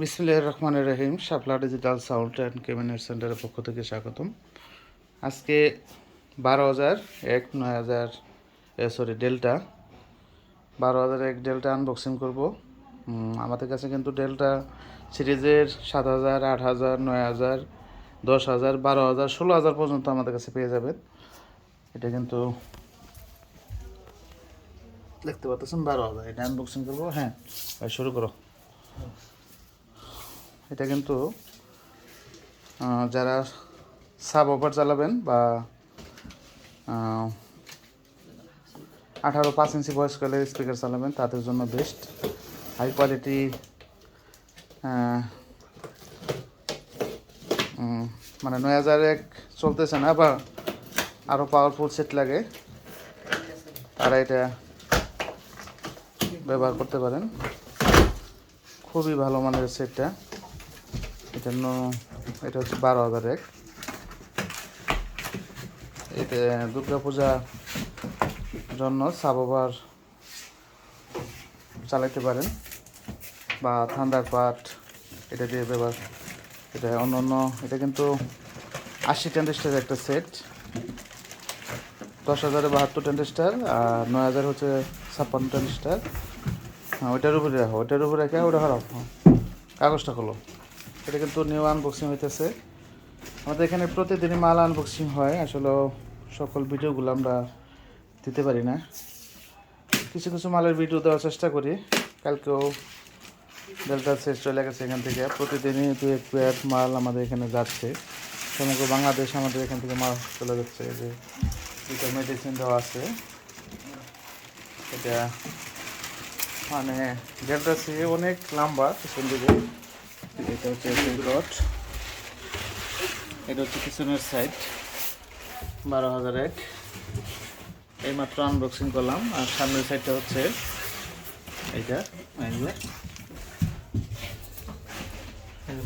বিসমিল্লাহির রহমানির রহিম, Shapla digital sound and cabinet সেন্টারের পক্ষ থেকে স্বাগতম। আজকে বারো হাজার এক, নয় হাজার সরি ডেল্টা। বারো হাজার এক ডেল্টা আনবক্সিং করব। আমাদের কাছে কিন্তু ডেল্টা সিরিজের সাত হাজার, আট হাজার, নয় হাজার, দশ হাজার, বারো হাজার, ষোলো হাজার পর্যন্ত আমাদের কাছে পেয়ে যাবেন। এটা কিন্তু দেখতে পাচ্ছেন, বারো হাজার। এটা আনবক্সিং করব। হ্যাঁ শুরু করো। এটা কিন্তু যারা সাব অফার চালাবেন বা আঠারো পাঁচ ইঞ্চি বয়সকালে স্পিকার চালাবেন, তাদের জন্য বেস্ট হাই কোয়ালিটি মানে নয় হাজার এক চলতেছে না বা আরও পাওয়ারফুল সেট লাগে। তারা এটা ব্যবহার করতে পারেন। খুবই ভালো মানের সেটটা এটা নো এটা হচ্ছে বারো হাজার এক। এটা দুর্গা পূজা জন্য সাবোবার চালাতে পারেন বা থান্ডার পাট এটা দিয়ে ব্যবহার, এটা অন্য অন্য, এটা কিন্তু আশি টেন্ডেস্টার একটা সেট। দশ হাজারে বাহাত্তর টেন্ডেস্টার আর নয় হাজার হচ্ছে ছাপ্পান্ন টেন্ডেস্টার হ্যাঁ ওইটার উপরে রাখো, ওইটার উপরে রেখে ওটা খারাপ কাগজটা খোলো। এটা কিন্তু নিউ আনবক্সিং হইতেছে। আমাদের এখানে প্রতিদিনই মাল আনবক্সিং হয়, আসলে সকল ভিডিওগুলো আমরা দিতে পারি না। কিছু কিছু মালের ভিডিও দেওয়ার চেষ্টা করি। কালকেও ডেল্টা শেষ চলে গেছে এখান থেকে। প্রতিদিনই দু এক পেয়ার মাল আমাদের এখানে যাচ্ছে। সমগ্র বাংলাদেশ আমাদের এখান থেকে মাল চলে যাচ্ছে। যে দুটো মেডিসিন দেওয়া আছে। এটা মানে ডেল্টা সি অনেক লম্বা, পিছন দিকে। এটা হচ্ছে রড। এটা হচ্ছে পিছনের সাইড বারো হাজার এক। এই মাত্র আনবক্সিং করলাম, আর সামনের সাইডটা হচ্ছে এইটা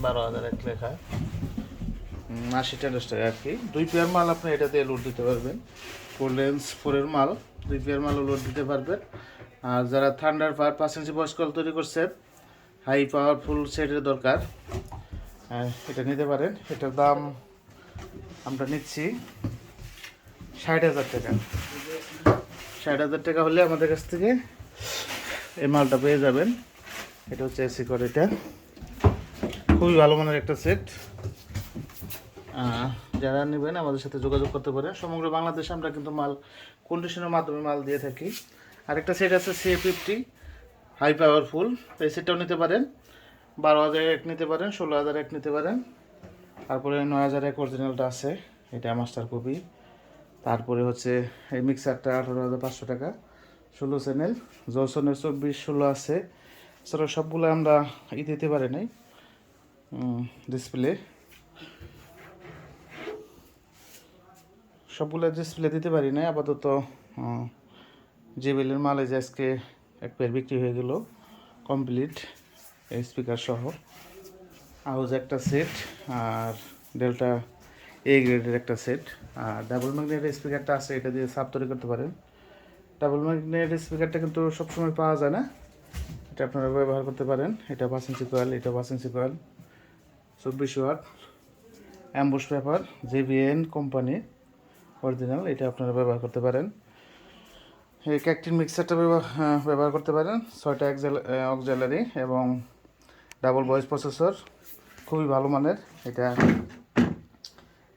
বারো হাজার এক লেখা। আশি টেন্ডার্স টাকা আর কি। দুই পেয়ার মাল আপনি এটা দিয়ে লোড দিতে পারবেন। ফোর লেন্স ফোরের মাল। দুই পেয়ার মালও লোড দিতে পারবেন। আর যারা থান্ডার পাওয়ার পাঁচ ইঞ্চি বয়স কল তৈরি করছেন হাই পাওয়ারফুল সেটের দরকার। আহ, এটা নিতে পারেন। এটার দাম আমরা নিচ্ছি ষাট হাজার টাকা। ষাট হাজার টাকা হলে আমাদের কাছ থেকে এই মালটা পেয়ে যাবেন। এটা হচ্ছে এসি করে এটা। খুবই ভালো মানের একটা সেট। যারা নেবেন আমাদের সাথে যোগাযোগ করতে পারে। সমগ্র বাংলাদেশে আমরা কিন্তু মাল কন্ডিশনের মাধ্যমে মাল দিয়ে থাকি। আরেকটা সেট আছে সি ফিফটি হাই পাওয়ারফুল। এই সেটটাও নিতে পারেন। বারো হাজার এক নিতে পারেন, ষোলো হাজার এক নিতে পারেন। তারপরে নয় হাজার এক অরিজিনালটা আছে, এটা মাস্টার কপি তারপরে হচ্ছে এই মিক্সারটা আঠারো হাজার পাঁচশো টাকা। ষোলো চ্যানেল জসনের চব্বিশ, ষোলো আছে। এছাড়া সবগুলো আমরা ই দিতে পারি নাই ডিসপ্লে সবগুলো ডিসপ্লে দিতে পারি নাই, আপাতত জেবিলের মাল যে আজকে এক পেয়ার বিক্রি হয়ে গেল। কমপ্লিট স্পিকার সহ। হাউজ একটা সেট আর ডেল্টা এ গ্রেডের একটা সেট আর ডাবল ম্যাগনেট স্পিকারটা আছে, এটা দিয়ে সাপ তৈরি করতে পারেন। ডাবল ম্যাগনেট স্পিকারটা কিন্তু সবসময় পাওয়া যায় না। এটা আপনারা ব্যবহার করতে পারেন। এটা পাঁচ ইঞ্চি কয়েল এটা পাঁচ ইঞ্চি কয়েল চব্বিশ watt embossed paper JVN company original এটা আপনারা ব্যবহার করতে পারেন। এই ক্যাকটিন মিক্সারটা ব্যবহার আহ, ব্যবহার করতে পারেন। ছয়টা অক্সেলারি এবং ডাবল ভয়েস প্রসেসর। খুবই ভালো মানের। এটা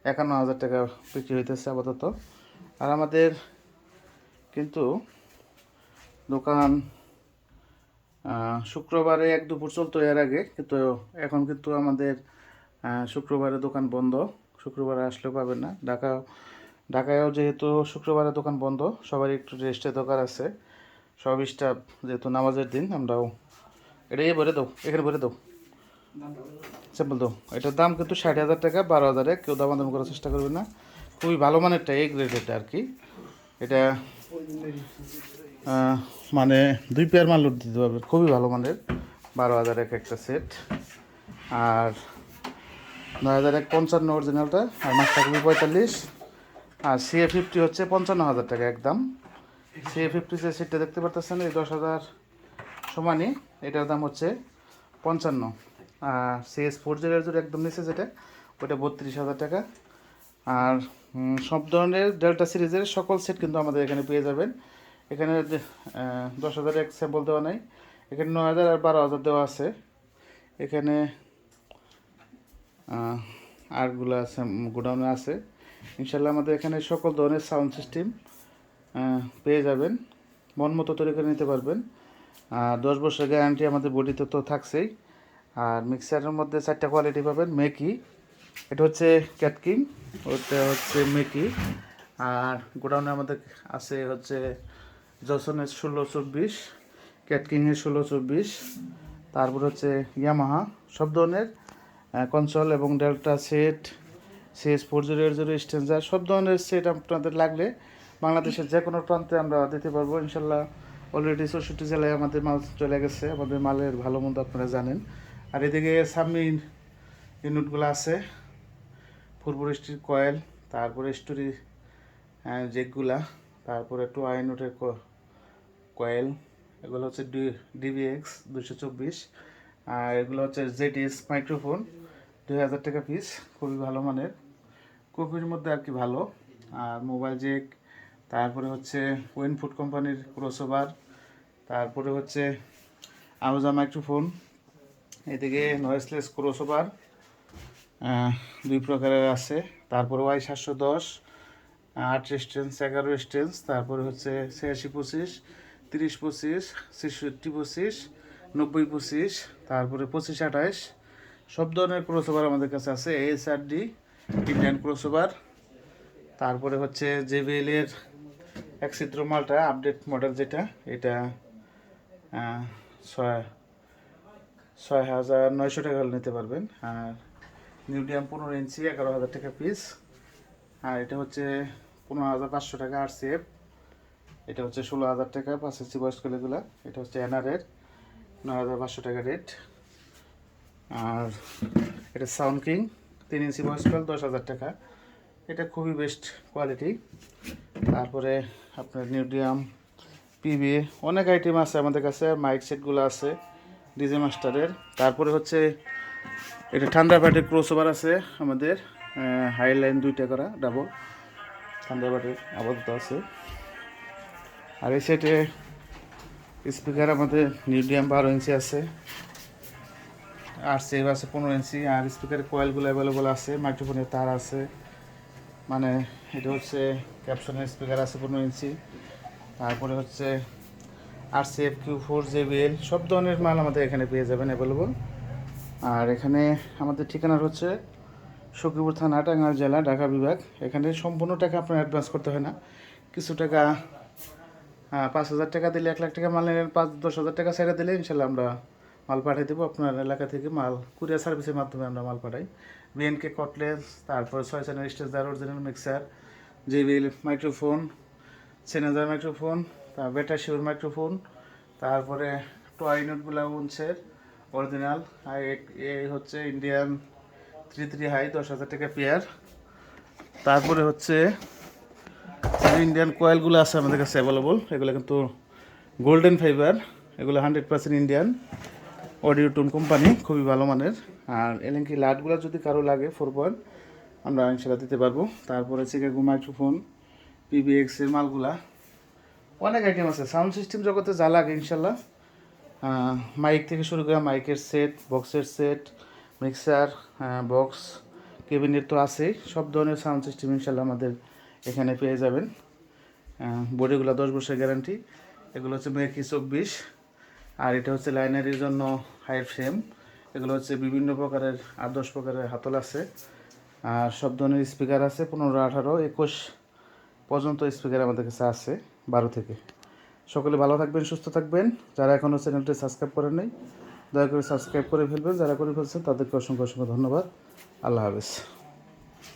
একান্ন হাজার টাকা বিক্রি হইতেছে আপাতত। আর আমাদের কিন্তু দোকান শুক্রবারে এক দুপুর চলতো এর আগে। কিন্তু এখন কিন্তু আমাদের শুক্রবারে দোকান বন্ধ। শুক্রবারে আসলেও পাবেন না। ঢাকা ঢাকায়ও যেহেতু শুক্রবারে দোকান বন্ধ, সবারই একটু রেস্টের দরকার আছে। সব স্টাফ যেহেতু নামাজের দিন, আমরাও এটা ভরে দাও, এখানে ভরে দাও। স্যাম্পল দাও। এটার দাম কিন্তু ষাট হাজার টাকা, বারো হাজারে, কেউ দাম দাম করার চেষ্টা করবে না। খুবই ভালো মানেরটা এই গ্রেডেরটা আর কি এটা মানে দুই পেয়ার মাল লোড দিতে পারবে। খুবই ভালো মানের। বারো হাজার এক একটা সেট আর নয় হাজার এক পঞ্চান্ন অরিজিনালটা আর মাস্টার কপি পঁয়তাল্লিশ। আর সি সিএ ফিফটি হচ্ছে পঞ্চান্ন হাজার টাকা একদম। সিএ ফিফটি যে সেটটা দেখতে পারতেছেন, এই দশ হাজার সমানই, এটার দাম হচ্ছে পঞ্চান্ন। আর সিএস ফোর জিরো জিরো একদম নিচে যেটা ওটা বত্রিশ হাজার টাকা। আর সব ধরনের ডেল্টা সিরিজের সকল সেট কিন্তু আমাদের এখানে পেয়ে যাবেন। এখানে দশ হাজার এক স্যাম্পল দেওয়া নাই, এখানে নয় হাজার আর বারো হাজার দেওয়া আছে। এখানে আরগুলো আছে গোডাউনে আছে। ইনশাল্লাহ আমাদের এখানে সকল ধরনের সাউন্ড সিস্টেম পেয়ে যাবেন। মন মতো তৈরি করে নিতে পারবেন। আর দশ বছরের গ্যারান্টি আমাদের বডিতে তো থাকছেই। আর মিক্সারের মধ্যে চারটা কোয়ালিটি পাবেন, মেকি। এটা হচ্ছে ক্যাটকিং ওটা হচ্ছে মেকি। আর গোডাউনে আমাদের আছে হচ্ছে জসনের ষোলো চব্বিশ ক্যাটকিংয়ের ষোলো চব্বিশ। তারপর হচ্ছে ইয়ামাহা, সব ধরনের কনসল এবং delta set CS four zero eight zero stranger সব ধরনের সেট আপনাদের লাগলে বাংলাদেশের যে কোনো প্রান্তে আমরা দিতে পারব। ইনশাল্লাহ অলরেডি চৌষট্টি জেলায় আমাদের মাল চলে গেছে, আমাদের মালের ভালো মন্দ আপনারা জানেন। আর এদিকে সাবমিন ইউনিটগুলো আছে ফুরপুর স্টিল কয়েল, তারপরে স্টোরি জেকগুলা, তারপরে টু আইনোটের কয়েল, এগুলো হচ্ছে ডি ডিভিএক্স দুশো চব্বিশ, আর এগুলো হচ্ছে জেটিএস মাইক্রোফোন দুই হাজার টাকা পিস খুবই ভালো মানের। কপির মধ্যে আর কি ভালো। আর মোবাইল জেক তারপরে হচ্ছে ওয়েন ফুড কোম্পানির ক্রসওভার তারপরে হচ্ছে আউজা মাইক্রোফোন এদিকে নয়েসলেস ক্রসওভার দুই প্রকারের আছে। তারপরে ওয়াই সাতশো দশ, আট স্টেন্স এগারো স্টেন্স তারপরে হচ্ছে ছিয়াশি পঁচিশ, তিরিশ পঁচিশ, ছেষট্টি পঁচিশ, নব্বই পঁচিশ, তারপরে পঁচিশ আঠাশ, সব ধরনের ক্রসওভার আমাদের কাছে আছে S R D Indian crossover তারপরে হচ্ছে জেবিএল এর এক চিত্র মালটা আপডেট মডেল যেটা, এটা ছয় ছয় হাজার নয়শো টাকা নিতে পারবেন। আর মিডিয়াম পনেরো ইঞ্চি, এগারো হাজার টাকা পিস আর এটা হচ্ছে পনেরো হাজার পাঁচশো টাকা আর সেফ এটা হচ্ছে ষোলো হাজার টাকা, পাঁচ ইঞ্চি বয়স্কগুলো এটা হচ্ছে এনআরের নয় হাজার পাঁচশো টাকা রেট আর এটা সাউন্ড কিং তিন ইঞ্চি বয়স্কল দশ হাজার টাকা। এটা খুবই বেস্ট কোয়ালিটি তারপরে আপনার নিউডিয়াম পিবি অনেক আইটেম আছে আমাদের কাছে মাইক সেটগুলো আছে ডিজে মাস্টারের তারপরে হচ্ছে, এটা ঠান্ডা ব্যাটের ক্রস ওভার আছে আমাদের হাই লাইন দুইটা করা ডাবল ঠান্ডা ব্যাটের আপাতত আছে। আর এই সেটে স্পিকার আমাদের মিডিয়াম বারো ইঞ্চি আছে। আর সেভ আছে পনেরো ইঞ্চি আর স্পিকারের কয়েলগুলো অ্যাভেলেবল আছে মাইক্রোফোনের তার আছে। মানে এটা হচ্ছে ক্যাপশনের স্পিকার আছে পনেরো ইঞ্চি তারপরে হচ্ছে R C F Q four JBL সব ধরনের মাল আমাদের এখানে পেয়ে যাবেন অ্যাভেলেবল আর এখানে আমাদের ঠিকানা হচ্ছে সখীপুর থানা, টাঙ্গাইল জেলা, ঢাকা বিভাগ। এখানে সম্পূর্ণ টাকা আপনার অ্যাডভান্স করতে হয় না। কিছু টাকা পাঁচ হাজার টাকা দিলে এক লাখ টাকা মাল পাঁচ দশ হাজার টাকা ছেড়ে দিলে ইনশাল্লাহ আমরা মাল পাঠিয়ে দেবো। আপনার এলাকা থেকে মাল, কুরিয়ার সার্ভিসের মাধ্যমে আমরা মাল পাঠাই। বিএনকে কটলেস তারপর ছয় channel স্টেজার original mixer JBL microphone Sennheiser microphone তার বেটা শিওর মাইক্রোফোন তারপরে টয় নোটগুলো উনছের অরিজিনাল আর এই হচ্ছে ইন্ডিয়ান থ্রি থ্রি হাই দশ হাজার টাকা পেয়ার তারপরে হচ্ছে ইন্ডিয়ান কয়েলগুলো আছে আমাদের কাছে অ্যাভেলেবল এগুলো কিন্তু গোল্ডেন ফাইবার এগুলো হান্ড্রেড পার্সেন্ট ইন্ডিয়ান অডিও টুন কোম্পানি খুবই ভালো মানের। আর এলেঙ্কি লাটগুলো যদি কারও লাগে ফোর পয়েন্ট আমরা ইনশাল্লাহ দিতে পারব। তারপরে চিকাগো মাইক্রোফোন পিবিএক্স এর মালগুলা। অনেক আইটেম আছে। সাউন্ড সিস্টেম জগতে যা লাগে ইনশাল্লাহ মাইক থেকে শুরু করে মাইকের সেট বক্সের সেট মিক্সার বক্স কেবিনেট তো আছেই। সব ধরনের সাউন্ড সিস্টেম ইনশাল্লাহ আমাদের এখানে পেয়ে যাবেন। বডিগুলো দশ বছরের গ্যারান্টি এগুলো হচ্ছে মেকি চব্বিশ। আর এটা হচ্ছে লাইনারির জন্য হাই ফ্রেম। এগুলো হচ্ছে বিভিন্ন প্রকারের আট দশ প্রকারের হাতল আছে। আর সব ধরনের স্পিকার আছে, পনেরো, আঠারো, একুশ পর্যন্ত স্পিকার আমাদের কাছে আছে, বারো থেকে। সকলে ভালো থাকবেন, সুস্থ থাকবেন। যারা এখনও চ্যানেলটি সাবস্ক্রাইব করেন নাই, দয়া করে সাবস্ক্রাইব করে ফেলবেন। যারা করে ফেলছেন, তাদেরকে অসংখ্য অসংখ্য ধন্যবাদ। আল্লাহ হাফেজ।